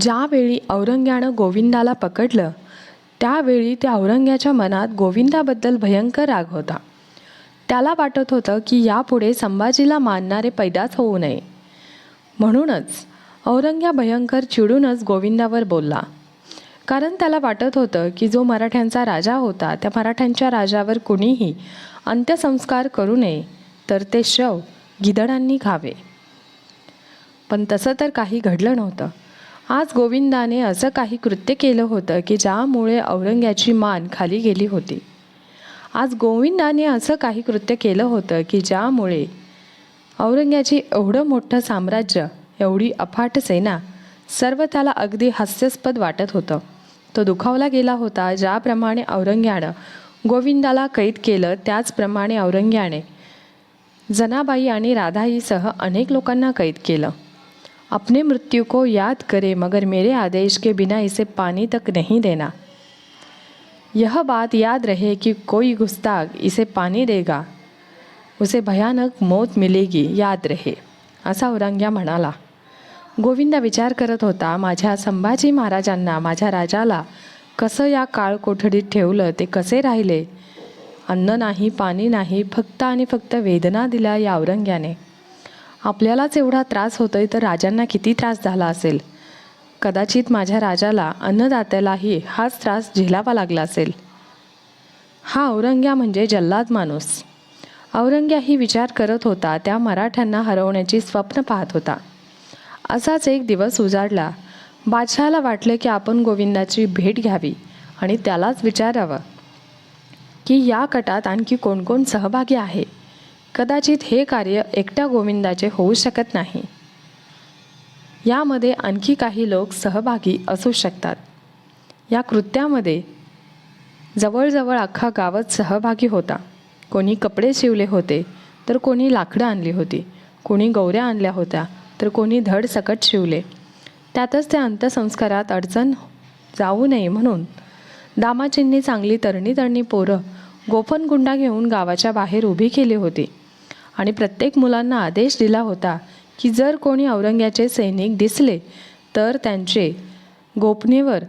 ज्यावेळी औरंग्यानं गोविंदाला पकडलं त्यावेळी त्या औरंग्याच्या मनात गोविंदाबद्दल भयंकर राग होता. त्याला वाटत होतं की यापुढे संभाजीला मानणारे पैदाच होऊ नये. म्हणूनच औरंग्या भयंकर चिडूनच गोविंदावर बोलला. कारण त्याला वाटत होतं की जो मराठ्यांचा राजा होता त्या मराठ्यांच्या राजावर कुणीही अंत्यसंस्कार करू नये तर ते शव गिधडांनी खावे पण तसं तर काही घडलं नव्हतं. आज गोविंदाने असं काही कृत्य केलं होतं की ज्यामुळे औरंग्याची मान खाली गेली होती. आज गोविंदाने असं काही कृत्य केलं होतं की ज्यामुळे औरंग्याची एवढं मोठं साम्राज्य एवढी अफाट सेना सर्व त्याला अगदी हास्यास्पद वाटत होतं. तो दुखावला गेला होता. ज्याप्रमाणे औरंग्यानं गोविंदाला कैद केलं त्याचप्रमाणे औरंग्याने जनाबाई आणि राधाईसह अनेक लोकांना कैद केलं. अपने मृत्यु को याद करे मगर मेरे आदेश के बिना इसे पानी तक नहीं देना। यह बात याद रहे कि कोई गुस्ताख इसे पानी देगा उसे भयानक मौत मिलेगी याद रहे। असा औरंग्या म्हणाला गोविंदा विचार करत होता माझ्या संभाजी महाराजांना माझ्या राजाला कसं या काळ कोठडीत ठेवलं ते कसे राहिले? अन्न नाही पाणी नाही फक्त आणि फक्त वेदना दिल्या या औरंग्याने. आपल्यालाच एवढा त्रास होतोय तर राजांना किती त्रास झाला असेल? कदाचित माझ्या राजाला अन्नदात्यालाही हाच त्रास झेलावा लागला असेल. हा औरंग्या म्हणजे जल्लाद माणूस. औरंग्याही विचार करत होता त्या मराठ्यांना हरवण्याची स्वप्न पाहत होता. असाच एक दिवस उजाडला. बादशहाला वाटले की आपण गोविंदाची भेट घ्यावी आणि त्यालाच विचारावं की या कटात आणखी कोण कोण सहभागी आहे? कदाचित हे कार्य एकट्या गोविंदाचे होऊ शकत नाही. यामध्ये आणखी काही लोक सहभागी असू शकतात. या कृत्यामध्ये जवळजवळ अख्खा गावच सहभागी होता. कोणी कपडे शिवले होते तर कोणी लाकडं आणली होती. कोणी गौऱ्या आणल्या होत्या तर कोणी धड सकट शिवले. त्यातच त्या अंत्यसंस्कारात अडचण जाऊ नये म्हणून दामाचींनी चांगली तरणी तरणी पोरं गोफनगुंडा घेऊन गावाच्या बाहेर उभी केली होती. आणि प्रत्येक मुलांना आदेश दिला होता की जर कोणी औरंग्याचे सैनिक दिसले तर त्यांचे गोपनीयवर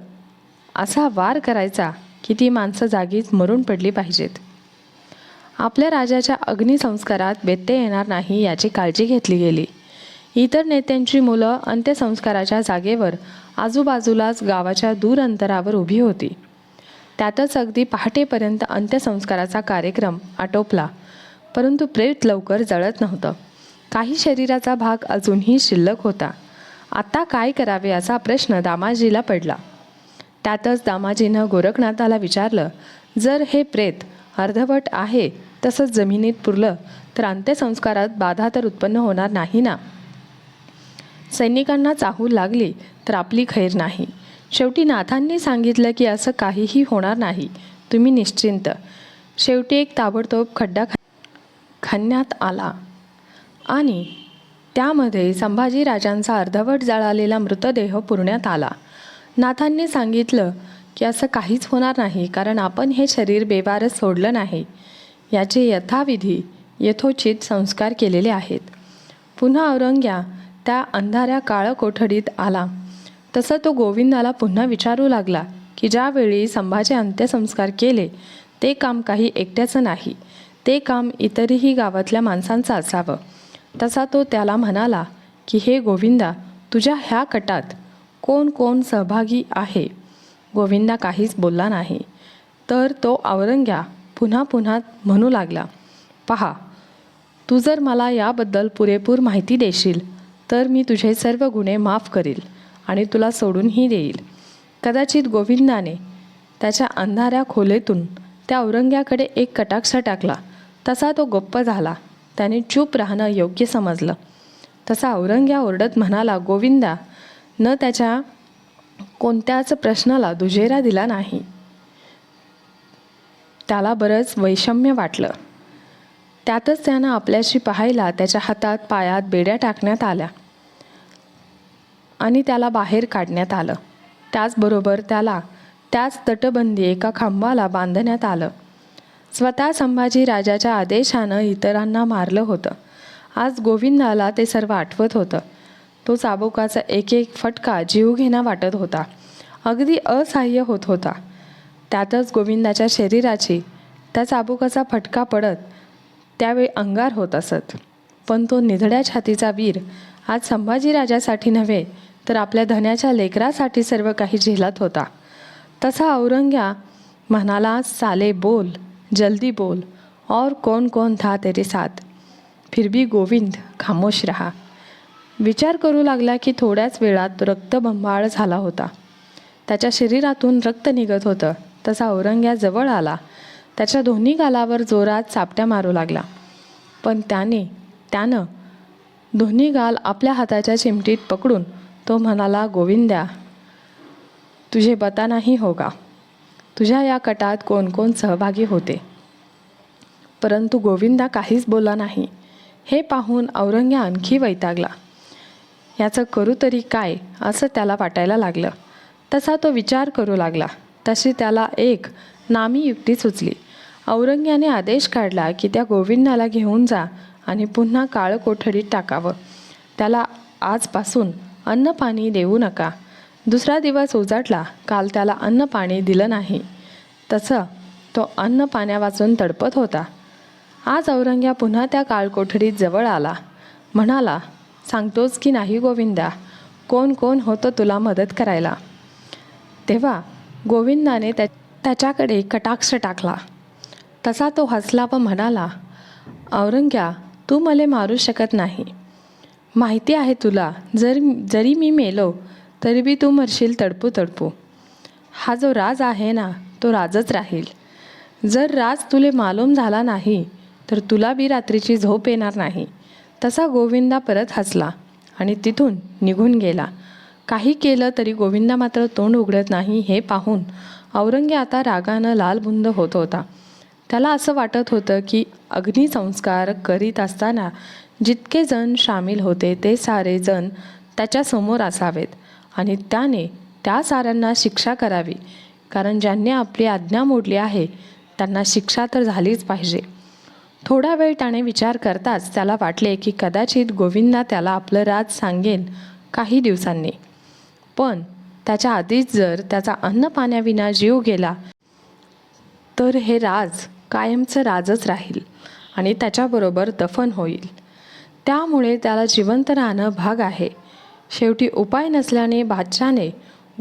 असा वार करायचा की ती माणसं जागीच मरून पडली पाहिजेत. आपल्या राजाच्या अग्निसंस्कारात व्यत्यय येणार नाही याची काळजी घेतली गेली. इतर नेत्यांची मुलं अंत्यसंस्काराच्या जागेवर आजूबाजूलाच गावाच्या दूर अंतरावर उभी होती. त्यातच अगदी पहाटेपर्यंत अंत्यसंस्काराचा कार्यक्रम आटोपला. परंतु प्रेत लवकर जळत नव्हतं. काही शरीराचा भाग अजूनही शिल्लक होता. आता काय करावे असा प्रश्न दामाजीला पडला. त्यातच दामाजीनं गोरखनाथाला विचारलं जर हे प्रेत अर्धवट आहे तसंच जमिनीत पुरलं तर अंत्यसंस्कारात बाधा तर उत्पन्न होणार नाही ना? सैनिकांना चाहू लागली तर आपली खैर नाही. शेवटी नाथांनी सांगितलं की असं काहीही होणार नाही. तुम्ही निश्चिंत. शेवटी एक ताबडतोब खड्डा खा खणण्यात आला. आणि त्यामध्ये संभाजीराजांचा अर्धवट जळालेला मृतदेह पुरण्यात आला. नाथांनी सांगितलं की असं काहीच होणार नाही कारण आपण हे शरीर बेवारच सोडलं नाही. याचे यथाविधी यथोचित संस्कार केलेले आहेत. पुन्हा औरंग्या त्या अंधाऱ्या काळ कोठडीत आला. तसं तो गोविंदाला पुन्हा विचारू लागला की ज्यावेळी संभाजी अंत्यसंस्कार केले ते काम काही एकट्याचं नाही. ते काम इतरही गावातल्या माणसांचं असावं. तसा तो त्याला म्हणाला की हे गोविंदा तुझ्या ह्या कटात कोण कोण सहभागी आहे? गोविंदा काहीच बोलला नाही. तर तो औरंग्या पुन्हा पुन्हा म्हणू लागला पहा तू जर मला याबद्दल पुरेपूर माहिती देशील तर मी तुझे सर्व गुन्हे माफ करील आणि तुला सोडूनही देईल. कदाचित गोविंदाने त्याच्या अंधाऱ्या खोलीतून त्या औरंग्याकडे एक कटाक्ष टाकला तसा तो गप्प झाला. त्याने चूप राहणं योग्य समजलं. तसा औरंग्या ओरडत म्हणाला गोविंदा न त्याच्या कोणत्याच प्रश्नाला दुजेरा दिला नाही. त्याला बरंच वैषम्य वाटलं. त्यातच त्यानं आपल्याशी पाहायला त्याच्या हातात पायात बेड्या टाकण्यात आल्या आणि त्याला बाहेर काढण्यात आलं. त्याचबरोबर त्याला त्याच तटबंदी एका खांबाला बांधण्यात आलं. स्वतः संभाजी राजाच्या आदेशानं इतरांना मारलं होतं. आज गोविंदाला ते सर्व आठवत होतं. तो चाबुकाचा एक एक फटका जीवघेणा वाटत होता. अगदी असहाय्य होत होता. त्यातच गोविंदाच्या शरीराची त्या चाबुकाचा फटका पडत त्यावेळी अंगार होत असत. पण तो निधड्या छातीचा वीर आज संभाजीराजासाठी नव्हे तर आपल्या धन्याच्या लेकरासाठी सर्व काही झेलत होता. तसा औरंग्या म्हणाला साले बोल. जल्दी बोल और कौन कौन था तेरे साथ? फिर भी गोविंद खामोश रहा। विचार करू लागला की थोड्याच वेळात रक्तबंबाळ झाला होता. त्याच्या शरीरातून रक्त निघत होतं. तसा औरंग्या जवळ आला. त्याच्या दोन्ही गालावर जोरात चापट्या मारू लागला. पण त्याने त्यानं दोन्ही गाल आपल्या हाताच्या चिमटीत पकडून तो म्हणाला गोविंद्या तुझे बता नाही होगा तुझ्या या कटात कोण कोण सहभागी होते? परंतु गोविंदा काहीच बोला नाही. हे पाहून औरंग्या आणखी वैतागला. याचं करू तरी काय असं त्याला वाटायला लागलं. तसा तो विचार करू लागला. तशी त्याला एक नामी युक्ती सुचली. औरंग्याने आदेश काढला की त्या गोविंदाला घेऊन जा आणि पुन्हा काळं कोठडीत टाकावं. त्याला आजपासून अन्नपाणी देऊ नका. दुसरा दिवस उजाडला काल त्याला अन्न पाणी दिलं नाही. तसं तो अन्न पाण्यावाचून तडपत होता. आज औरंग्या पुन्हा त्या काळकोठडीत जवळ आला. म्हणाला सांगतोच की नाही गोविंदा? कोण कोण होतं तुला मदत करायला? तेव्हा गोविंदाने त्या त्याच्याकडे कटाक्ष टाकला. तसा तो हसला व म्हणाला औरंग्या तू मले मारू शकत नाही. माहिती आहे तुला जर जरी मी मेलो तरी बी तू मरशील तडपू तडपू. हा जो राज आहे ना तो राजच राहील. जर राज तुले मालूम झाला नाही तर तुला बी रात्रीची झोप येणार नाही. तसा गोविंदा परत हसला आणि तिथून निघून गेला. काही केलं तरी गोविंदा मात्र तोंड उघडत नाही हे पाहून औरंगे आता रागानं लालबुंद होत होता. त्याला असं वाटत होतं की अग्निसंस्कार करीत असताना जितके जण सामील होते ते सारे जण त्याच्यासमोर असावेत. आणि त्याने त्या साऱ्यांना शिक्षा करावी. कारण ज्यांनी आपली आज्ञा मोडली आहे त्यांना शिक्षा तर झालीच पाहिजे. थोडा वेळ त्याने विचार करताच त्याला वाटले की कदाचित गोविंदा त्याला आपलं राज सांगेन काही दिवसांनी. पण त्याच्या आधीच जर त्याचा अन्न पाण्याविना जीव गेला तर हे राज कायमचं राजच राहील आणि त्याच्याबरोबर दफन होईल. त्यामुळे त्याला जिवंत राहणं भाग आहे. शेवटी उपाय नसल्याने बादशाने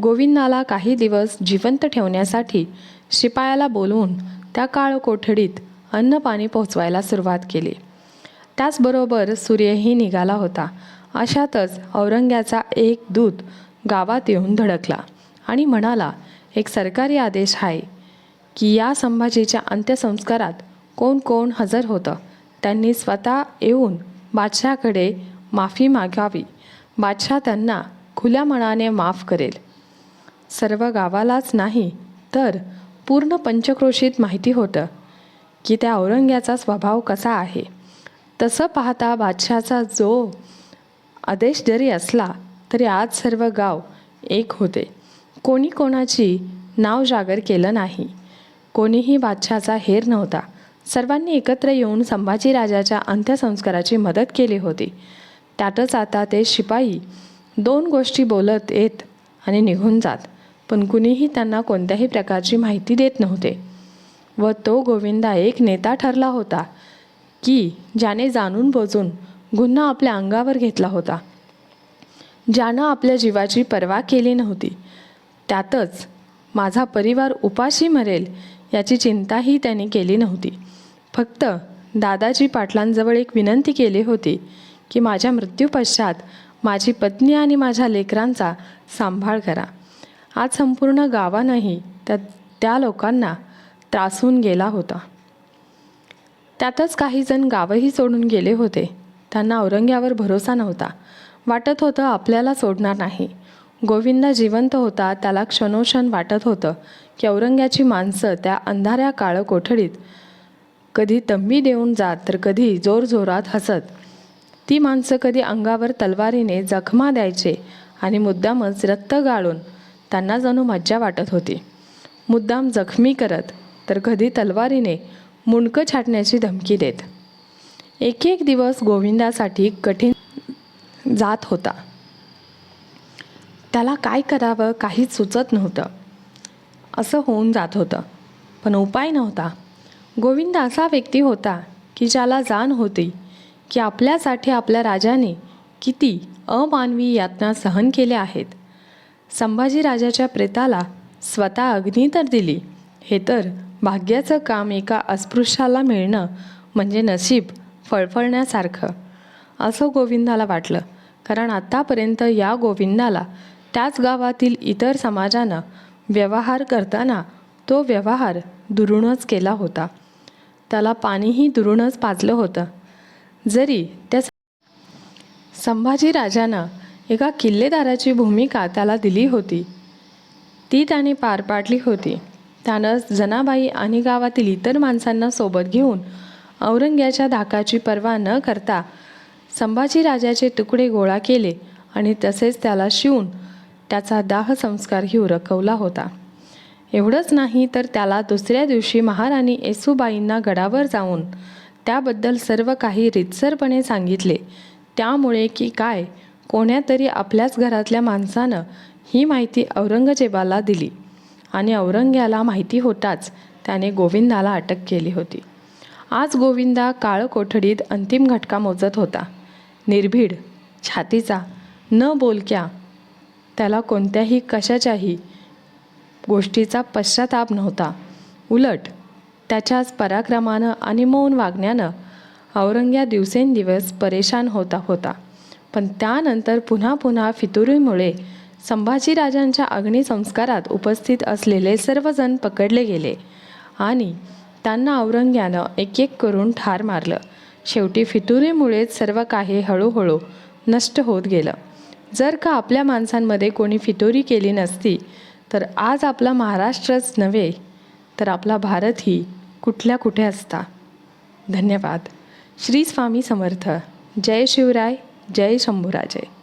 गोविंदाला काही दिवस जिवंत ठेवण्यासाठी शिपायाला बोलवून त्या काळ कोठडीत अन्न पाणी सुरुवात केली. त्याचबरोबर सूर्यही निघाला होता. अशातच औरंग्याचा एक दूत गावात येऊन धडकला आणि म्हणाला एक सरकारी आदेश आहे की या संभाजीच्या अंत्यसंस्कारात कोण कोण हजर होतं? त्यांनी स्वतः येऊन बादशाकडे माफी मागावी. बादशाह त्यांना खुल्या मनाने माफ करेल. सर्व गावालाच नाही तर पूर्ण पंचक्रोशीत माहिती होतं की त्या औरंग्याचा स्वभाव कसा आहे. तसं पाहता बादशाहचा जो आदेश जरी असला तरी आज सर्व गाव एक होते. कोणी कोणाची नाव जागर केलं नाही. कोणीही बादशाहचा हेर नव्हता. सर्वांनी एकत्र येऊन संभाजीराजाच्या अंत्यसंस्काराची मदत केली होती. त्यातच आता ते शिपाई. दोन गोष्टी बोलत येत आणि निघून जात पण कुणीही त्यांना कोणत्याही प्रकारची माहिती देत नव्हते. व तो गोविंदा एक नेता ठरला होता की ज्याने जाणून बोजून गुन्हा आपल्या अंगावर घेतला होता. ज्यानं आपल्या जीवाची पर्वा केली नव्हती त्यातच माझा परिवार उपाशी मरेल याची चिंताही त्याने केली नव्हती. फक्त दादाजी पाटलांजवळ एक विनंती केली होती की माझ्या मृत्यूपश्चात माझी पत्नी आणि माझ्या लेकरांचा सांभाळ करा. आज संपूर्ण गावानंही त्या त्या लोकांना त्रासून गेला होता. त्यातच काही जण गावही सोडून गेले होते. त्यांना औरंग्यावर भरोसा नव्हता. वाटत होतं आपल्याला सोडणार नाही. गोविंद जिवंत होता त्याला क्षणोक्षण वाटत होतं की औरंग्याची माणसं त्या अंधाऱ्या काळं कोठडीत कधी तंबी देऊन जात तर कधी जोरजोरात हसत ती माणसं कधी अंगावर तलवारीने जखमा द्यायचे आणि मुद्दामच रक्त गाळून त्यांना जणू मज्जा वाटत होती. मुद्दाम जखमी करत तर कधी तलवारीने मुंडकं छाटण्याची धमकी देत. एक एक दिवस गोविंदासाठी कठीण जात होता. त्याला काय करावं काहीच सुचत नव्हतं. असं होऊन जात होतं. पण उपाय नव्हता. गोविंद असा व्यक्ती होता की ज्याला जाण होती की आपल्यासाठी आपल्या राजाने किती अमानवी यातना सहन केल्या आहेत. संभाजीराजाच्या प्रेताला स्वतः अग्नी तर दिली. हे तर भाग्याचं काम एका अस्पृश्याला मिळणं म्हणजे नशीब फळफळण्यासारखं. असं गोविंदाला वाटलं. कारण आत्तापर्यंत या गोविंदाला त्याच गावातील इतर समाजानं व्यवहार करताना तो व्यवहार दुरूनच केला होता. त्याला पाणीही दुरूनच पाजलं होतं. जरी त्या संभाजीराजानं एका किल्लेदाराची भूमिका त्याला दिली होती. ती त्याने पार पाडली होती. त्यानं जनाबाई आणि गावातील इतर माणसांना सोबत घेऊन औरंग्याच्या धाकाची पर्वा न करता संभाजीराजाचे तुकडे गोळा केले आणि तसेच त्याला शिवून त्याचा दाह संस्कारही उरकवला होता. एवढंच नाही तर त्याला दुसऱ्या दिवशी महाराणी येसूबाईंना गडावर जाऊन त्याबद्दल सर्व काही रितसरपणे सांगितले. त्यामुळे की काय? कोण्यातरी आपल्याच घरातल्या माणसानं ही माहिती औरंगजेबाला दिली. आणि औरंग्याला माहिती होताच त्याने गोविंदाला अटक केली होती. आज गोविंदा काळ कोठडीत अंतिम घटका मोजत होता. निर्भीड छातीचा न बोलक्या त्याला कोणत्याही कशाच्याही गोष्टीचा पश्चाताप नव्हता. उलट त्याच्याच पराक्रमानं आणि मौन वागण्यानं औरंग्या दिवसेंदिवस परेशान होता होता. पण त्यानंतर पुन्हा पुन्हा फितुरीमुळे संभाजीराजांच्या अग्निसंस्कारात उपस्थित असलेले सर्वजण पकडले गेले आणि त्यांना औरंग्यानं एक एक करून ठार मारलं. शेवटी फितुरीमुळेच सर्व काही हळूहळू नष्ट होत गेलं. जर का आपल्या माणसांमध्ये कोणी फितुरी केली नसती तर आज आपला महाराष्ट्रच नव्हे तर आपला भारतही कुठल्या कुठे असता? धन्यवाद. श्री स्वामी समर्थ. जय शिवराय जय शंभूराजय